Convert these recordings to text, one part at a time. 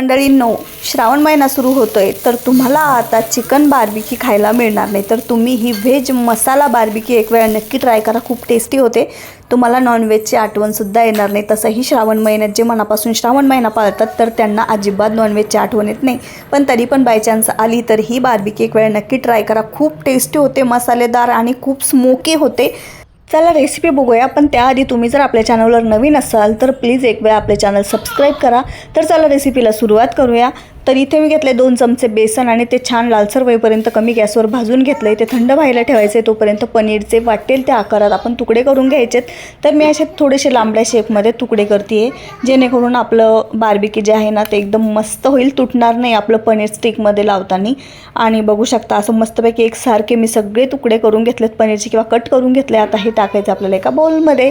मंडळी नऊ श्रावण महिना सुरू होतोय तर तुम्हाला आता चिकन बार्बिकी खायला मिळणार नाही. तर तुम्ही ही व्हेज मसाला बार्बिकी एक वेळा नक्की ट्राय करा खूप टेस्टी होते. तुम्हाला नॉनव्हेजची आठवणसुद्धा येणार नाही. तसंही श्रावण महिन्यात जे मनापासून श्रावण महिना पाळतात तर त्यांना अजिबात नॉनव्हेजची आठवण येत नाही. पण तरी पण बाय चान्स आली तर ही बार्बिकी एक वेळा नक्की ट्राय करा. खूप टेस्टी होते मसालेदार आणि खूप स्मोकी होते. चला रेसिपी बघूया पण त्याआधी तुम्ही जर आपल्या चॅनलवर नवीन असाल तर प्लीज एक वेळा आपले चॅनल सबस्क्राईब करा. तर चला रेसिपीला सुरुवात करूया. तर इथे मी घेतले दोन चमचे बेसन आणि ते छान लालसर होईपर्यंत कमी गॅसवर भाजून घेतलं आहे ते थंड व्हायला ठेवायचे तोपर्यंत पनीरचे वाटेल त्या आकारात आपण तुकडे करून घ्यायचेत. तर मी असे थोडेसे लांबड्या शेपमध्ये तुकडे करते आहे जेणेकरून आपलं बार्बिकी जे आहे ना ते एकदम मस्त होईल तुटणार नाही आपलं पनीर स्टिकमध्ये लावताना. आणि बघू शकता असं मस्तपैकी एकसारखे मी सगळे तुकडे करून घेतलेत पनीरचे किंवा कट करून घेतले आता हे टाकायचं आपल्याला एका बाउलमध्ये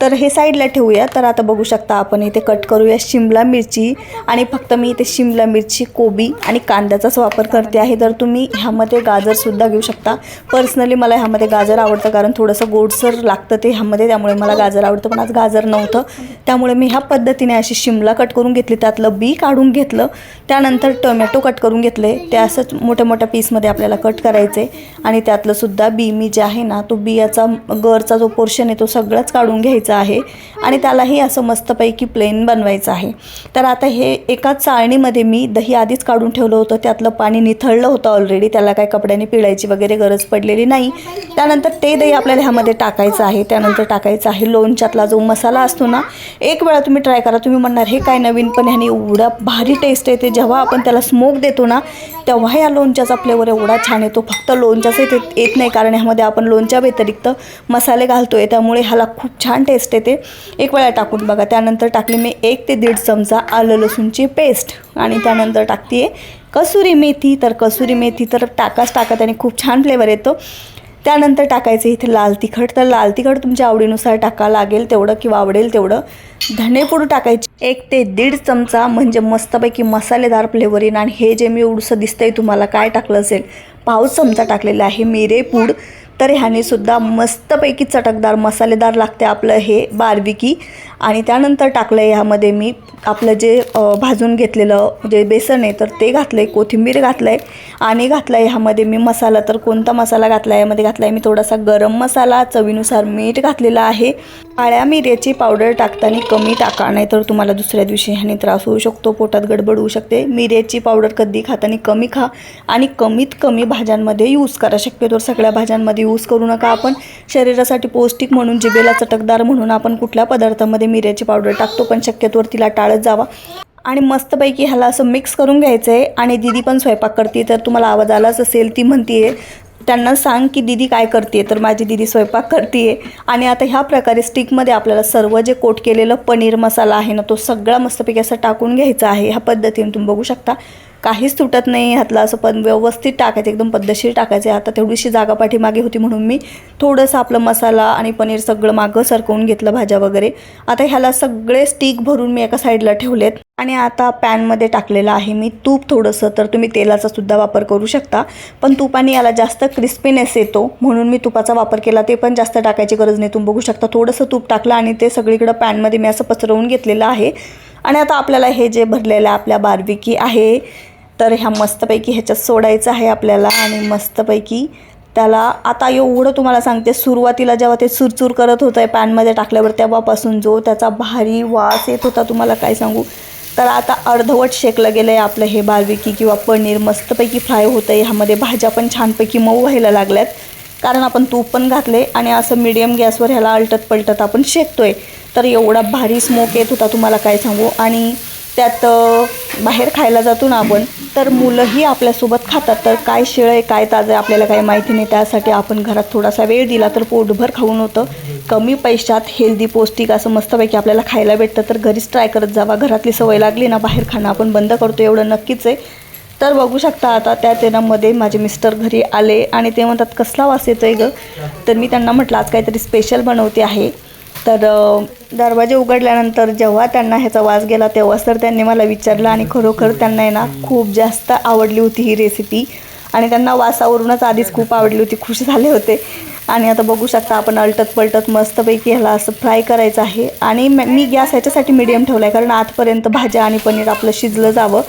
तर हे साईडला ठेवूया. तर आता बघू शकता आपण इथे कट करूया शिमला मिरची आणि फक्त मी इथे शिमला मिरची कोबी आणि कांद्याचाच वापर करते आहे. तर तुम्ही ह्यामध्ये गाजरसुद्धा घेऊ शकता. पर्सनली मला ह्यामध्ये गाजर आवडतं कारण थोडंसं गोडसर लागतं ते ह्यामध्ये त्यामुळे मला गाजर आवडतं पण आज गाजर नव्हतं. त्यामुळे मी ह्या पद्धतीने अशी शिमला कट करून घेतली. त्यातलं बी काढून घेतलं. त्यानंतर टोमॅटो कट करून घेतले. ते असंच मोठ्या मोठ्या पीसमध्ये आपल्याला कट करायचे. आणि त्यातलंसुद्धा बी मी जे आहे ना तो बियाचा गरचा जो पोर्शन आहे तो सगळाच काढून घ्यायचा. आहे आणि त्यालाही असं मस्तपैकी प्लेन बनवायचं आहे. तर आता हे एका चाळणीमध्ये मी दही आधीच काढून ठेवलं होतं. त्यातलं पाणी निथळलं होतं ऑलरेडी त्याला काय कपड्याने पिळायची वगैरे गरज पडलेली नाही. त्यानंतर ते दही आपल्याला ह्यामध्ये टाकायचं आहे. त्यानंतर टाकायचं आहे लोणच्यातला जो मसाला असतो ना एक वेळा तुम्ही ट्राय करा. तुम्ही म्हणणार हे काय नवीन पण ह्याने एवढा भारी टेस्ट येते. जेव्हा आपण त्याला स्मोक देतो ना तेव्हा या लोणच्याचा फ्लेवर एवढा छान येतो. फक्त लोणच्याच येत येत नाही कारण ह्यामध्ये आपण लोणच्या व्यतिरिक्त मसाले घालतोय. त्यामुळे ह्याला खूप छान टेस्ट येते. एक वेळा टाकून बघा. त्यानंतर टाकली मी एक ते दीड चमचा आलं लसूणची पेस्ट आणि त्यानंतर टाकते कसुरी मेथी. तर कसुरी मेथी तर टाकाच टाका त्याने खूप छान फ्लेवर येतो. त्यानंतर टाकायचं इथे लाल तिखट. तर लाल तिखट तुमच्या आवडीनुसार टाका लागेल तेवढं किंवा आवडेल तेवढं. धनेपूड टाकायची. एक ते दीड चमचा म्हणजे मस्तपैकी मसालेदार फ्लेवर येईन आणि हे जे मी उडसं दिसतंय तुम्हाला काय टाकलं असेल? पाव चमचा टाकलेला आहे. मिरेपूड तर ह्याने सुद्धा मस्तपैकी चटकदार मसालेदार लागते आपलं हे बारबिकी. आणि त्यानंतर टाकलं आहे ह्यामध्ये मी आपलं जे भाजून घेतलेलं जे बेसन आहे तर ते घातलं आहे कोथिंबीर घातलं आहे आणि घातलं आहे ह्यामध्ये मी मसाला. तर कोणता मसाला घातला आहे यामध्ये घातला आहे मी थोडासा गरम मसाला चवीनुसार मीठ घातलेलं आहे. काळ्या मिऱ्याची पावडर टाकताना कमी टाका नाही तर तुम्हाला दुसऱ्या दिवशी ह्याने त्रास होऊ शकतो पोटात गडबड होऊ शकते. मिऱ्याची पावडर कधी खाताना कमी खा आणि कमीत कमी भाज्यांमध्ये यूज करा. शक्यतो सगळ्या भाज्यांमध्ये यूज करू नका आपण. शरीरासाठी पौष्टिक म्हणून जिबेला चटकदार म्हणून आपण कुठल्या पदार्थामध्ये मिऱ्याची पावडर टाकतो पण शक्यतोवर तिला टाळत जावा. आणि मस्तपैकी ह्याला असं मिक्स करून घ्यायचं आहे आणि दिदी पण स्वयंपाक करते तर तुम्हाला आवाज आलाच असेल ती म्हणते त्यांना सांग की दिदी काय करते तर माझी दिदी स्वयंपाक करते आणि आता ह्या प्रकारे स्टिकमध्ये आपल्याला सर्व जे कोट केलेलं पनीर मसाला आहे ना तो सगळा मस्तपैकी असं टाकून घ्यायचा आहे. ह्या पद्धतीने तुम्ही बघू शकता. काहीच तुटत नाही ह्यातलं असं पण व्यवस्थित टाकायचं एकदम पद्धतशीर टाकायचं. आता तेवढीशी जागा पाठीमागे होती म्हणून मी थोडंसं आपलं मसाला आणि पनीर सगळं मागं सरकवून घेतलं भाज्या वगैरे. आता ह्याला सगळे स्टिक भरून मी एका साईडला ठेवलेत. आणि आता पॅनमध्ये टाकलेलं आहे मी तूप थोडंसं तर तुम्ही तेलाचा सुद्धा वापर करू शकता. पण तुपाने याला जास्त क्रिस्पीनेस येतो म्हणून मी तुपाचा वापर केला. ते पण जास्त टाकायची गरज नाही तुम्ही बघू शकता. थोडंसं तूप टाकलं आणि ते सगळीकडं पॅनमध्ये मी असं पसरवून घेतलेलं आहे. आणि आता आपल्याला हे जे भरलेलं आपल्या बार्बिकी आहे तर ह्या मस्तपैकी ह्याच्यात सोडायचं आहे आपल्याला आणि मस्तपैकी त्याला आता एवढं तुम्हाला सांगते सुरुवातीला जेव्हा ते चुरचूर करत होतं आहे पॅनमध्ये टाकल्यावर तेव्हापासून जो त्याचा भारी वास येत होता तुम्हाला काय सांगू? तर आता अर्धवट शेकलं गेलं आहे आपलं हे बार्बिकी किंवा पनीर मस्तपैकी फ्राय होतं आहे ह्यामध्ये भाज्या पण छानपैकी मऊ व्हायला लागल्यात. कारण आपण तूप पण घातले आणि असं मिडियम गॅसवर ह्याला अलटत पलटत आपण शेकतो आहे तर एवढा भारी स्मोक येत होता तुम्हाला काय सांगू? आणि त्यात बाहेर खायला जातो ना आपण तर मुलंही आपल्यासोबत खातात. तर काय शिळ आहे काय ताजं आहे आपल्याला काही माहिती नाही. त्यासाठी आपण घरात थोडासा वेळ दिला तर पोटभर खाऊन होतं. कमी पैशात हेल्दी पौष्टिक असं मस्तपैकी आपल्याला खायला भेटतं. तर घरीच ट्राय करत जावा. घरातली सवय लागली ना बाहेर खाणं आपण बंद करतो एवढं नक्कीच आहे. तर बघू शकता आता त्या तेलामध्ये माझे मिस्टर घरी आले आणि ते म्हणतात कसला वास येतो आहे गं? तर मी त्यांना म्हटलं आज काहीतरी स्पेशल बनवते आहे. तर दरवाजे उघडल्यानंतर जेव्हा त्यांना ह्याचा वास गेला तेव्हाच तर त्यांनी मला विचारलं आणि खरोखर त्यांना आहे ना खूप जास्त आवडली होती ही रेसिपी आणि त्यांना वासावरूनच आधीच खूप आवडली होती खुश झाले होते. आणि आता बघू शकता आपण अलटत पलटत मस्तपैकी ह्याला असं फ्राय करायचं आहे. आणि मी गॅस ह्याच्यासाठी मिडियम ठेवला आहे कारण आतपर्यंत भाज्या आणि पनीर आपलं शिजलं जावं.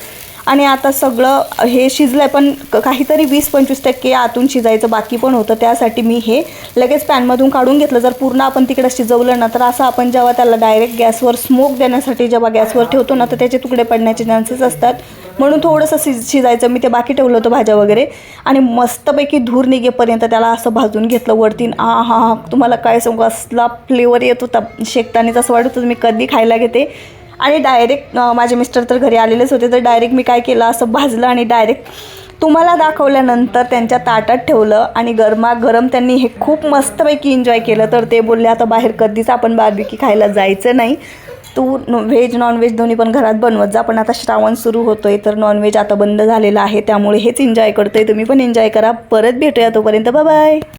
आणि आता सगळं हे शिजलं आहे पण काहीतरी वीस पंचवीस टक्के आतून शिजायचं बाकी पण होतं. त्यासाठी मी हे लगेच पॅनमधून काढून घेतलं. जर पूर्ण आपण तिकडं शिजवलं ना तर असं आपण जेव्हा त्याला डायरेक्ट गॅसवर स्मोक देण्यासाठी जेव्हा गॅसवर ठेवतो ना तर त्याचे तुकडे पडण्याचे चान्सेस असतात. म्हणून थोडंसं शिज शिजायचं. मी ते बाकी ठेवलं होतं भाज्या वगैरे. आणि मस्तपैकी धूर निघेपर्यंत त्याला असं भाजून घेतलं वरतीन. आ हा हा तुम्हाला काय सांगू असला फ्लेवर येत होता शेकतानीच असं वाटत होतं. मी कधी खायला घेते. आणि डायरेक्ट माझे मिस्टर तर घरी आलेलेच होते तर डायरेक्ट मी काय केलं असं भाजलं आणि डायरेक्ट तुम्हाला दाखवल्यानंतर त्यांच्या ताटात ठेवलं आणि गरमागरम त्यांनी हे खूप मस्तपैकी एन्जॉय केलं. तर ते बोलले आता बाहेर कधीच आपण बार्बिकी खायला जायचं नाही. तू व्हेज नॉनव्हेज दोन्ही पण घरात बनवत जा पण आता श्रावण सुरू होतोय तर नॉनव्हेज आता बंद झालेलं आहे त्यामुळे हेच एन्जॉय करतोय. तुम्ही पण एन्जॉय करा. परत भेटूया तोपर्यंत. बाय